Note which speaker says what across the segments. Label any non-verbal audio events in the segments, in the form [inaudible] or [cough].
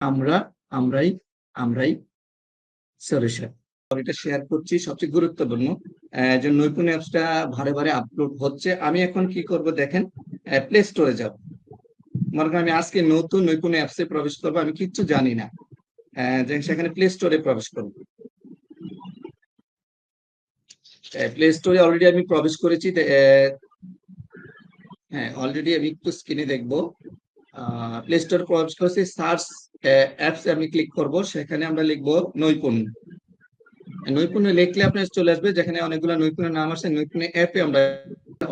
Speaker 1: আমরা, আমরাই আমরাই সলিউশন এটা শেয়ার করছি, সবচেয়ে গুরুত্বপূর্ণ। যে নৈপুণ্য অ্যাপসটা ভারে ভারে আপলোড হচ্ছে। আমি এখন কি করব দেখেন? প্লে স্টোরে যাব। মনে করেন আমি আজকে নতুন নৈপুণ্য অ্যাপসে প্রবেশ করব, আমি কিচ্ছু জানি না। সেখানে প্লে স্টোরে প্রবেশ করব। প্লে স্টোরে অলরেডি আমি প্রবেশ করেছি। হ্যাঁ অলরেডি আমি একটু স্ক্রিনে দেখব। প্লে স্টোর প্রবেশ করেছি। সার্চ অ্যাপস আমি ক্লিক করব, সেখানে আমরা লিখব নৈপুণ্য। নৈপুণ্য লিখলে আপনার চলে আসবে, যেখানে অনেকগুলো নৈপুণ্য নাম আসে নৈপুণ্য অ্যাপে আমরা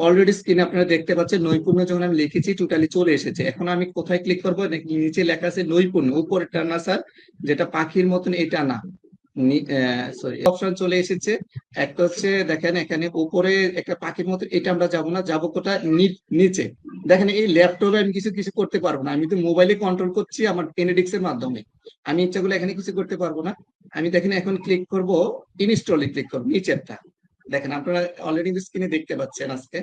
Speaker 1: অলরেডি স্ক্রিনে আপনারা দেখতে পাচ্ছেন নৈপুণ্য যখন আমি লিখেছি টোটালি চলে এসেছে। এখন আমি কোথায় ক্লিক করব? নাকি নিচে লেখা আছে নৈপুণ্য, উপরেরটা না স্যার যেটা পাখির মতন এটা না। সরি অপশন চলে এসেছে। একটা হচ্ছে, দেখেন এখানে উপরে একটা পাখির মতো, এটা আমরা যাব না, যাব কোটা নিচে। দেখেন এই ল্যাপটপে আমি কিছু কিছু করতে পারব না। আমি তো মোবাইলে কন্ট্রোল করছি আমার এনএডিক্স এর মাধ্যমে। আমি ইচ্ছা করলে এখানে কিছু করতে পারব না। আমি দেখেন এখন ক্লিক করব ইনস্টলে ক্লিক করব, নিচেরটা। দেখেন আপনারা অলরেডি স্ক্রিনে দেখতে পাচ্ছেন আজকে।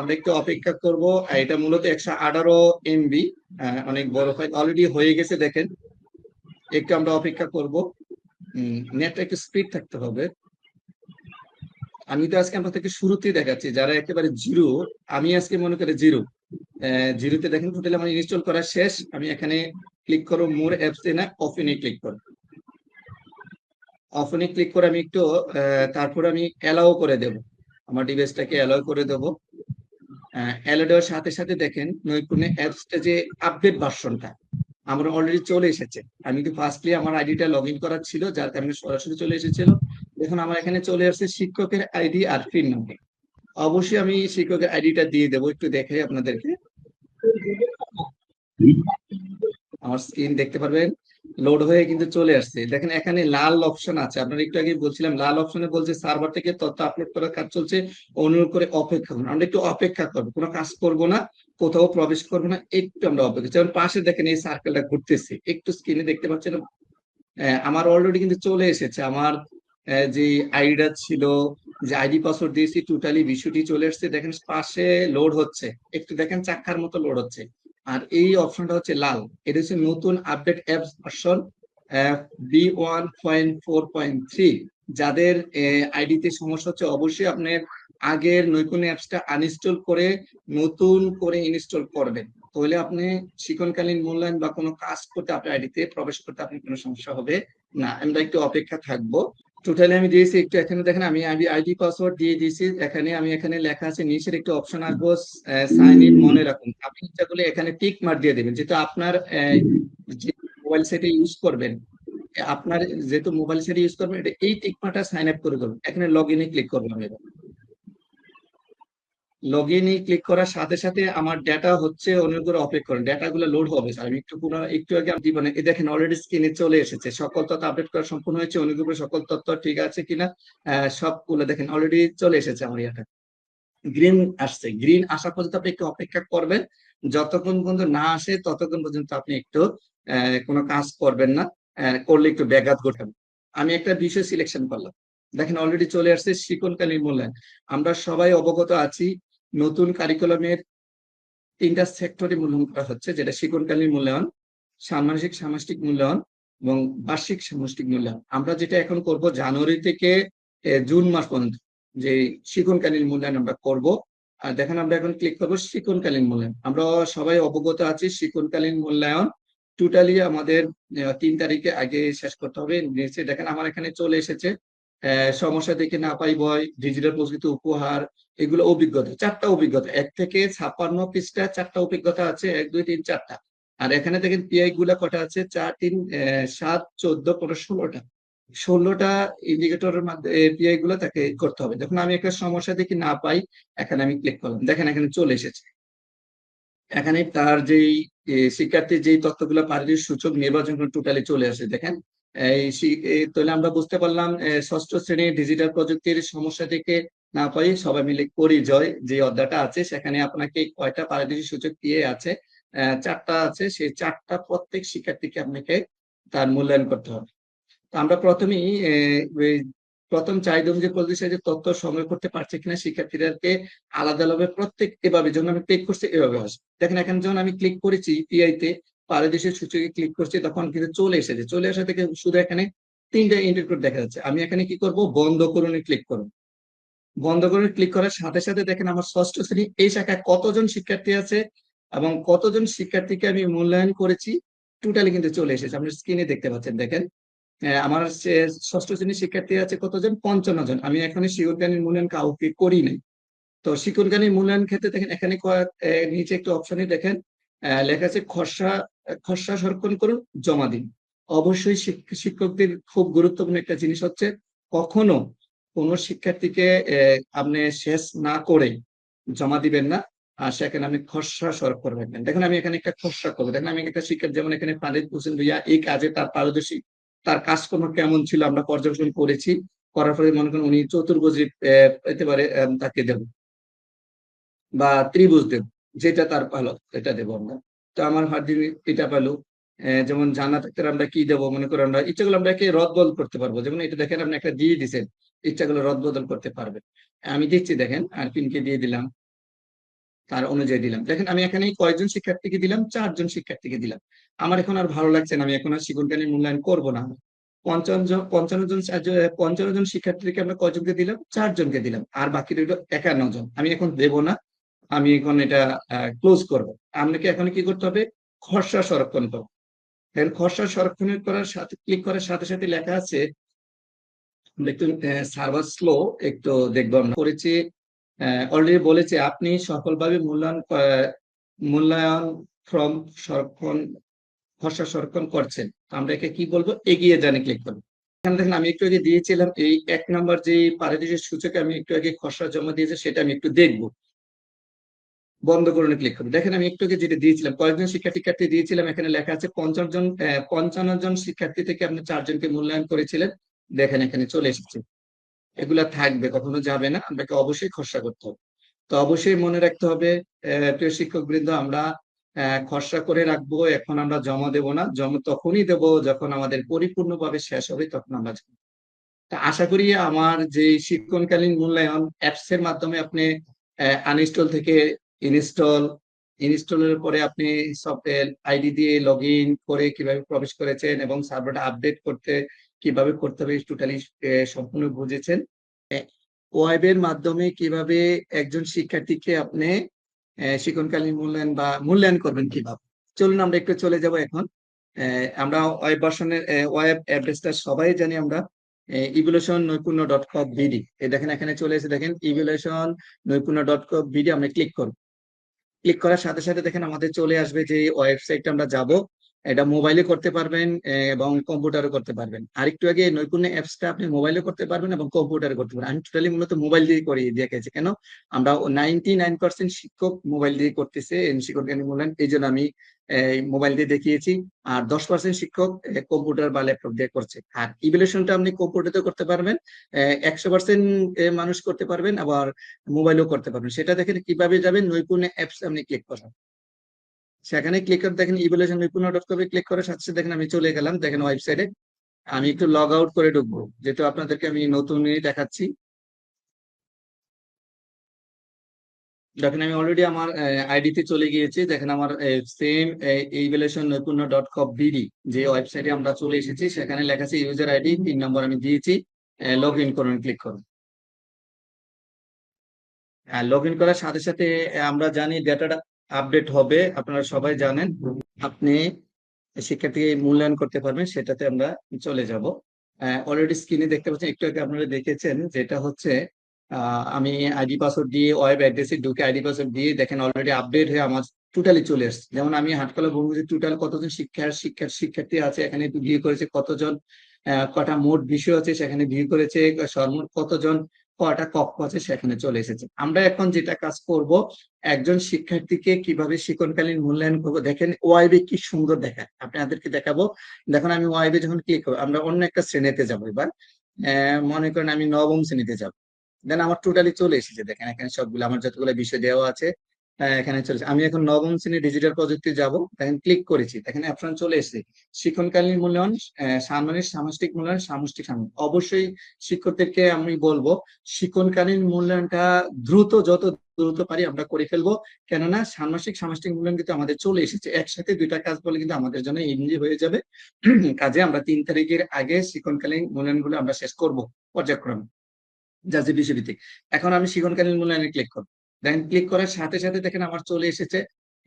Speaker 1: আমরা একটু অপেক্ষা করব। এটা মূলত একশো আঠারো এমবি অনেক বড় ফাইল অলরেডি হয়ে গেছে, দেখেন। একটু আমরা অপেক্ষা করব। একটু স্পিড থাকতে হবে। আমি তো আজকে আমরা থেকে শুরুতেই দেখাচ্ছি, যারা একেবারে জিরো, আমি আজকে মনে করি জিরো। জিরোতে দেখেন টোটালি আমার ইনস্টল করা শেষ। আমি এখানে ক্লিক করো মোর অ্যাপস এ না অফিনে ক্লিক করো অফিনে ক্লিক করে আমি একটু তারপরে আমি অ্যালাও করে দেব। আমার ডিভাইসটাকে অ্যালাও করে দেব। অ্যালাও দেওয়ার সাথে সাথে দেখেন নৈপুণ্য অ্যাপসটা যে আপডেট ভার্সনটা আমার অলরেডি চলে এসেছে। আমি কিন্তু ফার্স্টলি আমার আইডিটা লগ ইন করার ছিল, যার কারণে সরাসরি চলে এসেছিল। দেখুন, আমার এখানে চলে আসছে শিক্ষকের আইডি আর পিন নম্বর অবশ্যই আমি শিক্ষকের আইডিটা দিয়ে দেবো, একটু দেখে আপনাদেরকে। আমার স্ক্রিন দেখতে পারবেন? লোড হয়ে কিন্তু চলে আসছে। দেখেন এখানে লাল অপশন আছে। আপনার একটু আগে বলছিলাম, লাল অপশনে বলছে সার্ভার থেকে তথ্য আপলোড করার কাজ চলছে। অনুরোধ করে অপেক্ষা করুন। আমরা একটু অপেক্ষা করব। কোনো কাজ করব না, কোথাও প্রবেশ করব না, একটু আমরা অপেক্ষা যেমন পাশে দেখেন এই সার্কেলটা ঘুরতেছে। একটু স্ক্রিনে দেখতে পাচ্ছেন আমার অলরেডি কিন্তু চলে এসেছে। আমার যে আইডিটা ছিল, যে আইডি পাসওয়ার্ড দিয়েছি টোটালি বিষয়টি চলে এসেছে। দেখেন পাশে লোড হচ্ছে। একটু দেখেন চাক্কার মতো লোড হচ্ছে। আর এই অপশনটা হচ্ছে লাল। এটা হচ্ছে নতুন update apps version B one point four point three যাদের আইডিতে সমস্যা হচ্ছে, অবশ্যই আপনার আগের নৈপুণ্য অ্যাপসটা আনইনস্টল করে নতুন করে ইনস্টল করবেন। তাহলে আপনি শিক্ষণকালীন মূল্যায়ন বা কোনো কাজ করতে আপনার আইডিতে প্রবেশ করতে আপনি কোনো সমস্যা হবে না। আমরা একটু অপেক্ষা থাকব। টোটালি আমি দিয়েছি, একটু এখানে দেখেন, আমি আমি আইডি পাসওয়ার্ড দিয়ে দিয়েছি, এখানে আমি এখানে লেখা আছে, নিচের একটু অপশন আসব সাইন ইন মনে রাখুন। আপনি ইচ্ছা করলে এখানে টিক মার দিয়ে দেবেন, যেহেতু আপনার যে মোবাইল সেটে ইউজ করবেন, আপনার যেহেতু মোবাইল সেটে ইউজ করবেন, এটা এই টিক মারটা সাইন আপ করে দেবেন। এখানে লগ ইনে ক্লিক করবেন আমি লগ ইনে ক্লিক করার সাথে সাথে আমার ডেটা হচ্ছে করে অপেক্ষা করেন। ডেটা গুলো লোড হবে স্যার আমি একটু পুরো একটু আগে আমি দিব না এই দেখেন অলরেডি স্ক্রিনে চলে এসেছে। সকল তথ্য আপডেট করা সম্পূর্ণ হয়েছে। অনেক উপরে সকল তথ্য ঠিক আছে কিনা সবগুলো দেখেন অলরেডি চলে এসেছে আমার ইয়াটা। গ্রিন আসছে। গ্রিন আসা পর্যন্ত আপনি একটু অপেক্ষা করবেন। যতক্ষণ পর্যন্ত না আসে, ততক্ষণ পর্যন্ত আপনি একটু কোনো কাজ করবেন না। করলে একটু ব্যাঘাত ঘটাবেন আমি একটা বিষয় সিলেকশন করলাম। দেখেন অলরেডি চলে আসছে শিকনকালীন মূল্যায়ন আমরা সবাই অবগত আছি নতুন কারিকুলামের তিনটা সেক্টরে মূল্যায়ন করা হচ্ছে, যেটা শিকনকালীন মূল্যায়ন সামাজিক সামাজিক মূল্যায়ন এবং বার্ষিক সামষ্টিক মূল্যায়ন। আমরা যেটা এখন করব জানুয়ারি থেকে জুন মাস পর্যন্ত, যে শিক্ষণকালীন মূল্যায়ন আমরা করব। আর দেখেন আমরা এখন ক্লিক করব শিক্ষণকালীন মূল্যায়ন। আমরা সবাই অবগত আছি শিক্ষণকালীন মূল্যায়ন টোটালি আমাদের তিন তারিখে আগে শেষ করতে হবে। নিচে দেখেন আমার এখানে চলে এসেছে। সমস্যা দেখে না পাই বয় ডিজিটাল প্রকৃত উপহার এগুলো অভিজ্ঞতা চারটা অভিজ্ঞতা এক থেকে ছাপ্পান্ন পৃষ্ঠা চারটা অভিজ্ঞতা আছে এক দুই তিন চারটা। আর এখানে দেখেন পিআই গুলা কটা আছে? চার তিন সাত চোদ্দ পনেরো ষোলোটা। ষোলোটা ইন্ডিকেটরের মাধ্যমে পিআই গুলো তাকে করতে হবে। যখন আমি একটা সমস্যা দেখি না পাই এখানে আমি ক্লিক করলাম। দেখেন এখানে চলে এসেছে। এখানে তার যেই এ, শিক্ষার্থীর যেই তথ্যগুলো পারির সূচক নির্বাচন টোটালি চলে আসে দেখেন। তাহলে আমরা বুঝতে পারলাম ষষ্ঠ শ্রেণির ডিজিটাল প্রযুক্তির সমস্যা থেকে না পাই সবাই মিলে করি জয় যে অধ্যায়টা আছে, সেখানে আপনাকে কয়টা পারিদর্শিক সূচক দিয়ে আছে চারটা আছে, সেই চারটা প্রত্যেক শিক্ষার্থীকে আপনাকে তার মূল্যায়ন করতে হবে। তো আমরা প্রথমেই প্রথম চাহিদা অনুযায়ী প্রতিষ্ঠানে যে তথ্য সংগ্রহ করতে পারছে কিনা শিক্ষার্থীদেরকে আলাদা আলাদা প্রত্যেক এভাবে যখন আমি ক্লিক করছি, এভাবে আসবে। দেখেন এখানে যখন আমি ক্লিক করেছি পিআই তে পারদেশের সূচকে ক্লিক করছি তখন কিন্তু চলে এসেছে। চলে আসা থেকে শুধু এখানে তিনটা এন্ট্রি কোড দেখা যাচ্ছে। আমি এখানে কি করব? বন্ধ করুন ক্লিক করুন বন্ধ করে ক্লিক করার সাথে সাথে দেখেন আমার ষষ্ঠ শ্রেণি এই শাখায় কতজন শিক্ষার্থী আছে এবং কতজন শিক্ষার্থীকে আমি মূল্যায়ন করেছি টোটালি কিন্তু চলে এসেছে। আপনি স্ক্রিনে দেখতে পাচ্ছেন দেখেন। আহ, আমার ষষ্ঠ শ্রেণির শিক্ষার্থী আছে কতজন? পঞ্চান্ন জন। আমি এখানে শিক্ষানীর মূল্যায়ন কাউকে করি নাই। তো শিক্ষানীর মূল্যায়ন ক্ষেত্রে দেখেন এখানে নিচে একটু অপশনে দেখেন লেখা আছে খসড়া খসড়া সংরক্ষণ করুন, জমা দিন। অবশ্যই শিক্ষকদের খুব গুরুত্বপূর্ণ একটা জিনিস হচ্ছে, কখনো কোনো শিক্ষার্থীকে আপনি শেষ না করে জমা দিবেন না, আর সেখানে আমি খসড়া সংরক্ষণ রাখবেন। দেখেন, আমি এখানে একটা খসড়া করব। দেখেন, আমি একটা শিক্ষার্থী যেমন এখানে পানিত হোসেন ভাইয়া এই কাজে তার পারদর্শী, তার কাজকর্ম কেমন ছিল আমরা পর্যবেক্ষণ করেছি, করার ফলে মনে করেন উনি চতুর্ভুজি পেতে পারে তাকে দেব বা ত্রিভুজ দেব, যেটা তার ভালো এটা দেবো আমরা। তো আমার হার্দি এটা পেল। যেমন জানা থাকতে আমরা কি দেবো মনে করো আমরা, ইচ্ছাগুলো আমরা একে রদ বদল করতে পারব। যেমন এটা দেখেন আপনি একটা দিয়ে দিছেন, ইচ্ছাগুলো রদ বদল করতে পারবেন আমি দিচ্ছি দেখেন আর পিনকে দিয়ে দিলাম, তার অনুযায়ী দিলাম। দেখেন আমি এখানে কয়েকজন শিক্ষার্থীকে দিলাম, চারজন শিক্ষার্থীকে দিলাম। আমার এখন আর ভালো লাগছে না, আমি এখন আর শিক্ষণকালীন মূল্যায়ন করব না। পঞ্চান্ন জন পঞ্চান্ন জন পঞ্চান্ন জন শিক্ষার্থীকে আমরা কয়জনকে দিলাম? চারজনকে দিলাম। আর বাকি রইল একান্ন জন। আমি এখন দেব না আমি এখন এটা ক্লোজ করব। আপনাকে এখন কি করতে হবে? খসড়া সংরক্ষণ করব। এখন খসড়া সংরক্ষণ করার সাথে ক্লিক করার সাথে সাথে লেখা আছে একটু সার্ভার স্লো একটু দেখব আমরা। করেছি অলরেডি বলেছে, আপনি সফলভাবে মূল্যায়ন মূল্যায়ন ফর্ম সংরক্ষণ, খসড়া সংরক্ষণ করছেন। আমরা একে কি বলব? এগিয়ে জানে ক্লিক করব এখানে দেখেন, আমি একটু আগে দিয়েছিলাম, এই এক নাম্বার যে পারিদেশের সূচকে আমি একটু আগে খসড়া জমা দিয়েছি, সেটা আমি একটু দেখব। বন্ধ করুন ক্লিক করুন দেখেন আমি একটু যেটা দিয়েছিলাম, কয়েকজন শিক্ষার্থী দিয়েছিলাম, এখানে লেখা আছে পঞ্চান্ন জন পঞ্চান্ন জন শিক্ষার্থী থেকে আপনি চারজনকে মূল্যায়ন করেছিলেন। দেখেন এখানে চলে এসেছে। এগুলা থাকবে, কখনো যাবে না, আপনাকে অবশ্যই খসড়া করতে হবে। তো অবশ্যই মনে রাখতে হবে প্রিয় শিক্ষক বৃন্দ আমরা খসড়া করে রাখব, এখন আমরা জমা দেব না। জমা তখনই দেব যখন আমাদের পরিপূর্ণভাবে শেষ হবে, তখন আমরা তা আশা করি আমার যে শিক্ষণকালীন মূল্যায়ন অ্যাপস এর মাধ্যমে আপনি আনইনস্টল থেকে ইনস্টল, ইনস্টলের পরে আপনি সফটওয়্যার আইডি দিয়ে লগ ইন করে কীভাবে প্রবেশ করেছেন এবং সার্ভারটা আপডেট করতে কীভাবে করতে হবে টোটালি সম্পূর্ণ বুঝেছেন? ওয়েবের মাধ্যমে কীভাবে একজন শিক্ষার্থীকে আপনি শিক্ষণকালীন মূল্যায়ন বা মূল্যায়ন করবেন কীভাবে? চলুন আমরা একটু চলে যাব এখন। আমরা ওয়েব ভার্সনের ওয়েব অ্যাড্রেসটা সবাই জানি আমরা। ইভলিউশন নৈপুণ্য ডট কম বিডি দেখেন এখানে চলে এসে দেখেন evaluation Naipunya dot com BD আমরা ক্লিক করব। ক্লিক করার সাথে সাথে দেখেন আমাদের চলে আসবে যে ওয়েবসাইটটা আমরা যাব। এটা মোবাইলে করতে পারবেন এবং কম্পিউটারে করতে পারবেন। আরেকটু আগে নৈপুণ্য অ্যাপসটা আপনি মোবাইলে করতে পারবেন এবং কম্পিউটারে করতে পারবেন। আমি টোটালি মূলত মোবাইল দিয়ে করে দেখেছি কেন? আমরা নাইনটি নাইন পার্সেন্ট শিক্ষক মোবাইল দিয়ে করতেছে শিক্ষক মূল্যায়ন এই জন্য আমি মোবাইল দিয়ে দেখিয়েছি। আর দশ পার্সেন্ট শিক্ষক কম্পিউটার বা ল্যাপটপ দিয়ে করছে। আর ইভ্যালুয়েশনটা আপনি কম্পিউটারতে করতে পারবেন একশো পার্সেন্ট মানুষ করতে পারবেন, আবার মোবাইলেও করতে পারবেন। সেটা দেখেন কীভাবে যাবেন? নৈপুণ্য অ্যাপস আপনি ক্লিক করবেন। সেখানে ক্লিক করে দেখেন ইভ্যালুয়েশন নৈপুণ্য ডট কমে ক্লিক করে সাথে সাথে দেখেন আমি চলে গেলাম, দেখেন ওয়েবসাইটে আমি একটু লগ আউট করে ঢুকবো, যেহেতু আপনাদেরকে আমি নতুনই দেখাচ্ছি। দেখেন আমি অলরেডি আমার আইডিতে চলে গিয়েছি, দেখেন আমার same evaluation Naipunya dot com BD যে ওয়েবসাইটে আমরা চলে এসেছি, সেখানে লেখা আছে ইউজার আইডি তিন নম্বর আমি দিয়েছি লগ ইন করুন ক্লিক করুন। লগ ইন করার সাথে সাথে আমরা জানি ডেটাটা আপডেট হবে, আপনারা সবাই জানেন, আপনি শিক্ষার্থীকে মূল্যায়ন করতে পারবেন, সেটাতে আমরা চলে যাব। অলরেডি স্ক্রিনে দেখতে পাচ্ছেন, একটু আগে আপনারা দেখেছেন, যেটা হচ্ছে আমি আইডি পাসওয়ার্ড দিয়ে ওয়েব অ্যাড্রেসে ঢুকে আইডি পাসওয়ার্ড দিয়ে দেখেন অলরেডি আপডেট হয়ে আমার টোটালি চলে এসছে। যেমন আমি হাটকলা বঙ্গুজি টোটাল কতজন শিক্ষার শিক্ষার শিক্ষার্থী আছে, এখানে ভিউ করেছে কতজন কটা মোট বিষয় আছে, সেখানে ভিউ করেছে, সর্বমোট কতজন কটা কক্ষ আছে সেখানে চলে এসেছে। আমরা এখন যেটা কাজ করব, একজন শিক্ষার্থীকে কীভাবে শিক্ষণকালীন মূল্যায়ন করব, দেখেন ওয়াইবে কি সুন্দর দেখায়। আপনাদেরকে দেখাবো। দেখুন, আমি ওয়াইবে যখন ক্লিক করব, আমরা অন্য একটা শ্রেণীতে যাব এবার। মনে করেন আমি নবম শ্রেণীতে যাব। দেন আমার টোটালি চলে এসেছে। দেখেন, এখানে সবগুলো, আমার যতগুলো বিষয় দেওয়া আছে এখানে চলেছে। আমি এখন নবম শ্রেণি ডিজিটাল প্রযুক্তি যাব, দেখেন ক্লিক করেছি। এখানে অপশন চলে এসেছে। শিক্ষণকালীন মূল্যায়ন সামনের সামষ্টিক মূল্যায়ন, সামষ্টিক সাময়িক অবশ্যই শিক্ষকদেরকে আমি বলব, শিক্ষণকালীন মূল্যায়নটা দ্রুত, যত দ্রুত পারি আমরা করে ফেলব। কেননা ষান্মাসিক সামষ্টিক মূল্যায়ন কিন্তু আমাদের চলে এসেছে। একসাথে দুইটা কাজ বলে কিন্তু আমাদের জন্য ইজি হয়ে যাবে। [clears throat] কাজে আমরা তিন তারিখের আগে শিক্ষণকালীন মূল্যায়নগুলো আমরা শেষ করব পর্যায়ক্রমে। যে বিষয়ভিত্তিক এখন আমি শিক্ষণকালীন মূল্যায়নে ক্লিক করব। দেখেন ক্লিক করার সাথে সাথে দেখেন আমার চলে এসেছে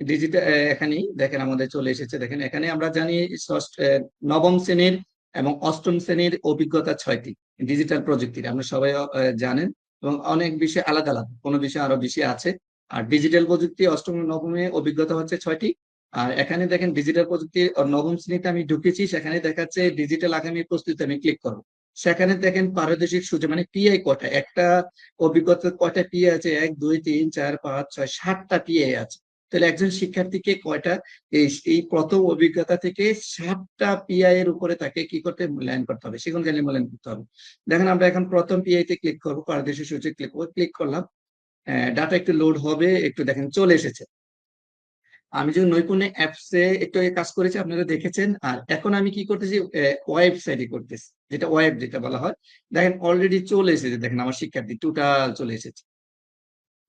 Speaker 1: ডিজিটাল এখানেই দেখেন আমাদের চলে এসেছে। দেখেন এখানে আমরা জানি নবম শ্রেণির এবং অষ্টম শ্রেণির অভিজ্ঞতা ছয়টি ডিজিটাল প্রযুক্তির। আমরা সবাই জানেন এবং অনেক বিষয় আলাদা আলাদা, কোনো বিষয় আরও বেশি আছে। আর ডিজিটাল প্রযুক্তি অষ্টম নবমে অভিজ্ঞতা হচ্ছে ছয়টি। আর এখানে দেখেন ডিজিটাল প্রযুক্তি নবম শ্রেণীতে আমি ঢুকেছি, সেখানে দেখাচ্ছে ডিজিটাল আগামী প্রস্তুতি আমি ক্লিক করব। সেখানে দেখেন পারদর্শিক সূচক মানে পিআই কটা একটা অভিজ্ঞতা কয়টা পিএ আছে? এক, দুই, তিন, চার, পাঁচ, ছয়, সাতটা পিএ আছে। তাহলে একজন শিক্ষার্থীকে কয়টা? এই প্রথম অভিজ্ঞতা থেকে সাতটা পিআই এর উপরে তাকে কি করতে মূল্যায়ন করতে হবে? সেখানে মূল্যায়ন করতে হবে। দেখেন আমরা এখন প্রথম পিআই তে ক্লিক করব, পারদর্শী সূচক ক্লিক করব ক্লিক করলাম ডাটা একটু লোড হবে, একটু দেখেন চলে এসেছে। আমি যে নৈপুণ্য অ্যাপসে একটু কাজ করেছি, আপনারা দেখেছেন। আর এখন আমি কি করতেছি ওয়েবসাইটে করতেছি, যেটা ওয়েব যেটা বলা হয়। দেখেন অলরেডি চলে এসেছে। দেখেন, আমার শিক্ষার্থী টোটাল চলে এসেছে।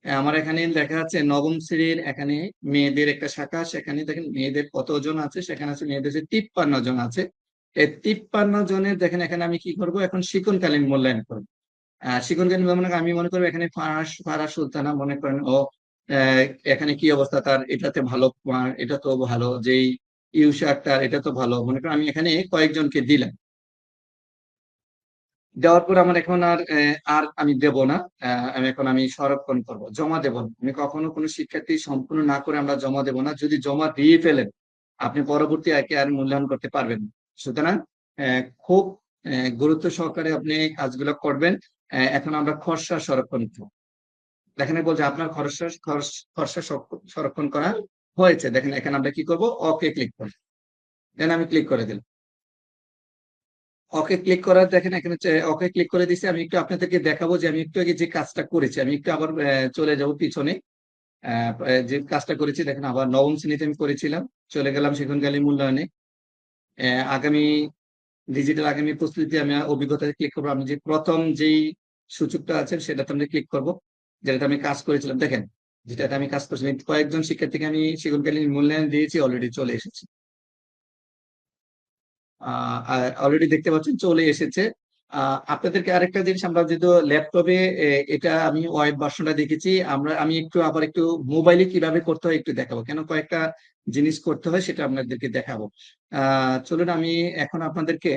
Speaker 1: আমার এখানে দেখা যাচ্ছে নবম শ্রেণির এখানে মেয়েদের একটা শাখা, সেখানে দেখেন মেয়েদের কতজন আছে, সেখানে আছে মেয়েদের তিপ্পান্ন জন আছে। এই তিপ্পান্ন জনের, দেখেন, এখানে আমি কি করব? এখন শিক্ষণকালীন মূল্যায়ন করব। শিক্ষণকালীন আমি মনে করব এখানে ফারাস ফারাস সুলতানা মনে করেন, ও এখানে কি অবস্থা? তার এটাতে ভালো এটা তো ভালো, যেই ইউশাকটার এটা তো ভালো। মনে করেন আমি এখানে কয়েকজনকে দিলাম। দেওয়ার পর আমার এখন আর আর আমি দেব না। আমি এখন আমি সংরক্ষণ করব, জমা দেব আমি কখনো কোনো শিক্ষার্থী সম্পূর্ণ না করে আমরা জমা দেব না। যদি জমা দিয়ে ফেলেন, আপনি পরবর্তী একে আর মূল্যায়ন করতে পারবেন সুতরাং খুব গুরুত্ব সহকারে আপনি কাজগুলো করবেন। এখন আমরা খরচা সংরক্ষণ করব। দেখেন বলছে আপনার খরচা খরচ- সংরক্ষণ করা হয়েছে। দেখেন এখানে আমরা কি করব? ওকে ক্লিক করব। দেন আমি ক্লিক করে দিলাম। ওকে ক্লিক করার দেখেন এখানে ওকে ক্লিক করে দিছি। আমি একটু আপনাদেরকে দেখাবো যে আমি একটু আগে যে কাজটা করেছি, আমি একটু আবার চলে যাব পিছনে। যে কাজটা করেছি, দেখেন আবার নবম শ্রেণীতে আমি করেছিলাম। চলে গেলাম সেখানকালে মূল্যায়নে। আগামী ডিজিটাল আগামী প্রস্তুতি আমি অভিজ্ঞতা ক্লিক করব। আমি যে প্রথম যেই সূচকটা আছে, সেটাতে আমরা ক্লিক করব। যেটাতে আমি কাজ করেছিলাম, দেখেন, যেটাতে আমি কাজ করেছিলাম কয়েকজন শিক্ষার্থীকে আমি সেগুনকালীন মূল্যায়ন দিয়েছি অলরেডি চলে এসেছে। অলরেডি দেখতে পাচ্ছেন, চলে এসেছে। আপনাদেরকে আরেকটা জিনিস, আমরা যেহেতু ল্যাপটপে এটা আমি ওয়েব ভার্সনটা দেখেছি, আমরা, আমি একটু, আবার একটু মোবাইলে কীভাবে করতে হয় একটু দেখাবো। কেন কয়েকটা জিনিস করতে হয় সেটা আপনাদেরকে দেখাবো। আহ চলুন আমি এখন আপনাদেরকে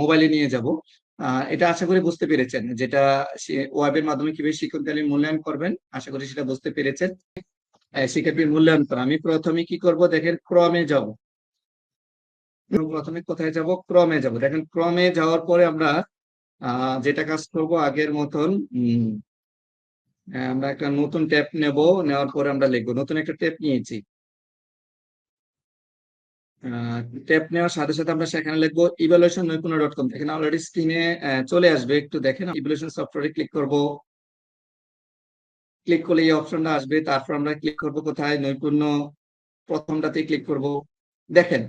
Speaker 1: মোবাইলে নিয়ে যাব। এটা আশা করি বুঝতে পেরেছেন, যেটা ওয়েবের মাধ্যমে কীভাবে শিক্ষককালীন মূল্যায়ন করবেন, আশা করি সেটা বুঝতে পেরেছেন। শিক্ষার্থীর মূল্যায়ন করা আমি প্রথমে কি করব? দেখেন, ক্রমে যাব। প্রথমে কোথায় যাব? ক্রমে যাব। দেখেন, ক্রমে যাওয়ার পরে আমরা যেটা কাজ করব আগের মতন আমরা একটা নতুন ট্যাব নেব, নেওয়ার পরে আমরা লিখব। নতুন একটা ট্যাব নিয়েছি। ট্যাব নেওয়ার সাথে সাথে আমরা সেখানে লিখব ইভ্যালুয়েশন নৈপুণ্য ডট কম এখানে অলরেডি স্ক্রিনে চলে আসবে। একটু দেখেন ইভ্যালুয়েশন সফটওয়্যারে ক্লিক করব। ক্লিক করলে এই অপশনটা আসবে। তারপর আমরা ক্লিক করব কোথায়? নৈপুণ্য প্রথমটাতে ক্লিক করব। দেখেন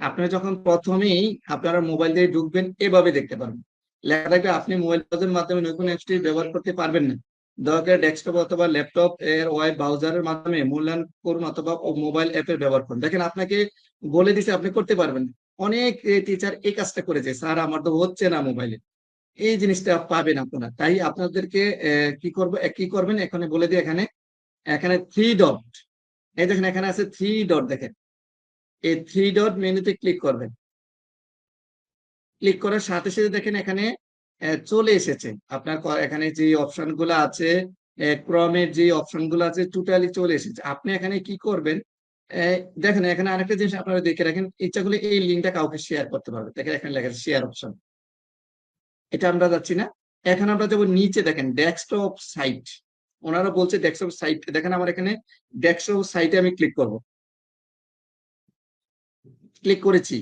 Speaker 1: আপনারা যখন প্রথমেই আপনারা মোবাইল দিয়ে ঢুকবেন, এভাবে দেখতে পারবেন। লেখা থাকবে, আপনি মোবাইল মাধ্যমে নৈপুণ্য অ্যাপসটি ব্যবহার করতে পারবেন না। দয়া করে ডেস্কটপ অথবা ল্যাপটপ এর ওয়েব ব্রাউজারের মাধ্যমে মূল্যায়ন করুন অথবা মোবাইল অ্যাপের ব্যবহার করুন। দেখেন আপনাকে বলে দিছে, আপনি করতে পারবেন। অনেক টিচার এই কাজটা করেছে, স্যার, আমার তো হচ্ছে না মোবাইলে এই জিনিসটা পাবেন আপনারা। তাই আপনাদেরকে কি করব কি করবেন? এখানে বলে দিই, এখানে এখানে থ্রি ডট এই দেখেন, এখানে আছে থ্রি ডট দেখেন। এই থ্রি ডট মেনুতে ক্লিক করবেন। ক্লিক করার সাথে সাথে দেখেন, এখানে চলে এসেছে। আপনার এখানে যে অপশনগুলো আছে ক্রমের যে অপশনগুলো আছে টোটালি চলে এসেছে। আপনি এখানে কি করবেন দেখেন, এখানে আরেকটা জিনিস আপনারা দেখে রাখেন, ইচ্ছা করলে এই লিঙ্কটা কাউকে শেয়ার করতে পারবে দেখেন, এখানে লেখা শেয়ার অপশন এটা আমরা যাচ্ছি না। এখন আমরা যাব নিচে, দেখেন ডেস্কটপ সাইট ওনারা বলছে ডেস্কটপ সাইট দেখেন, আমার এখানে ডেস্কটপ সাইটে আমি ক্লিক করব। ক্লিক করেছি।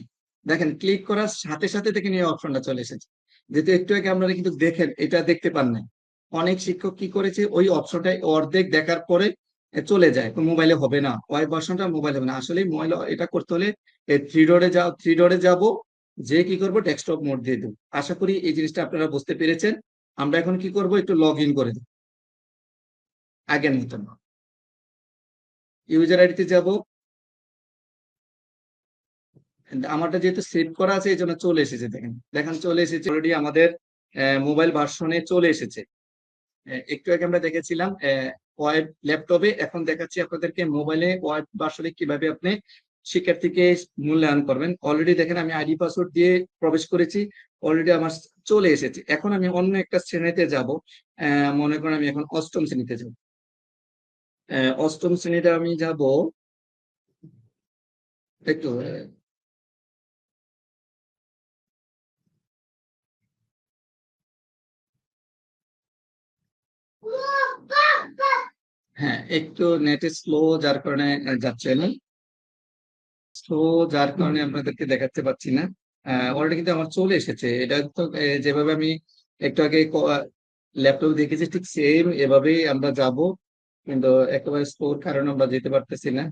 Speaker 1: দেখেন ক্লিক করার সাথে সাথে দেখেন এই অপশনটা চলে এসেছে। যেহেতু একটু আগে আপনারা কিন্তু দেখেন, এটা দেখতে পান নাই। অনেক শিক্ষক কি করেছে? ওই অপশনটা অর্ধেক দেখার পরে চলে যায়। মোবাইলে হবে না। ওয়েব ভার্সনটা মোবাইল হবে না। আসলে মোবাইল এটা করতে হলে থ্রি ডোরে যাও থ্রি ডোরে যাব, যে কি করব? ডেস্কটপ মোড দিয়ে দেবো। আশা করি এই জিনিসটা আপনারা বুঝতে পেরেছেন। আমরা এখন কি করব? একটু লগ ইন করে দেব। আগের মতন। ইউজার আইডিতে যাব। আমারটা যেহেতু সেভ করা আছে, এই জন্য চলে এসেছে দেখেন। দেখেন, চলে এসেছে অলরেডি আমাদের মোবাইল ভার্সনে চলে এসেছে। একটু আগে আমরা দেখেছিলাম ওয়েব ল্যাপটপে। এখন দেখাচ্ছি আপনাদেরকে মোবাইলে ওয়েব ভার্সনে কীভাবে আপনি শিক্ষার্থীকে মূল্যায়ন করবেন। অলরেডি দেখেন, আমি আইডি পাসওয়ার্ড দিয়ে প্রবেশ করেছি। অলরেডি আমার চলে এসেছে। এখন আমি অন্য একটা শ্রেণীতে যাব। মনে করেন আমি এখন অষ্টম শ্রেণীতে যাব। অষ্টম শ্রেণীতে আমি যাব একটু হ্যাঁ একটু নেটে স্লো যার কারণে যাচ্ছে না। স্লো যার কারণে আপনাদেরকে দেখাতে পাচ্ছি না। অলরেডি কিন্তু আমার চলে এসেছে। এটা তো যেভাবে আমি একটু আগে ল্যাপটপ দেখেছি, ঠিক সেম এভাবেই আমরা যাব। কিন্তু একেবারে স্লোর কারণে আমরা যেতে পারতেছি না।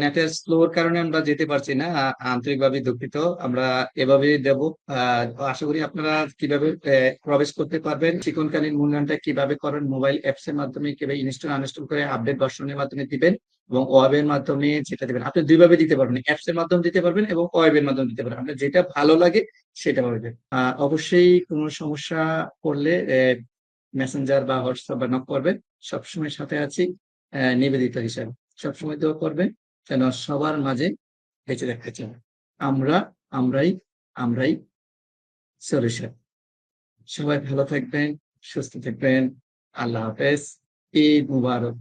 Speaker 1: নেটের স্লোর কারণে আমরা যেতে পারছি না আন্তরিকভাবে দুঃখিত। আমরা এভাবে দেব। আশা করি আপনারা কীভাবে প্রবেশ করতে পারবেন, চিকনকালীন মূল্যায়নটা কীভাবে করেন মোবাইল অ্যাপস এর মাধ্যমে কীভাবে ইনস্টল আনস্টল করে আপডেট ভার্সনের মাধ্যমে দিবেন এবং ওয়েবের মাধ্যমে যেটা দিবেন। আপনি দুইভাবে দিতে পারবেন অ্যাপস এর মাধ্যমে দিতে পারবেন এবং ওয়েবের মাধ্যমে দিতে পারবেন। আপনার যেটা ভালো লাগে সেটা পাবেন। অবশ্যই কোনো সমস্যা পড়লে মেসেঞ্জার বা হোয়াটসঅ্যাপ বা নক করবেন। সবসময় সাথে আছি নিবেদিত হিসাবে। সবসময় দোয়া করবেন, যেন সবার মাঝে বেঁচে রাখতে চান। আমরা, আমরাই আমরাই সলিউশন সবাই ভালো থাকবেন, সুস্থ থাকবেন। আল্লাহ হাফেজ। এ মুবারক।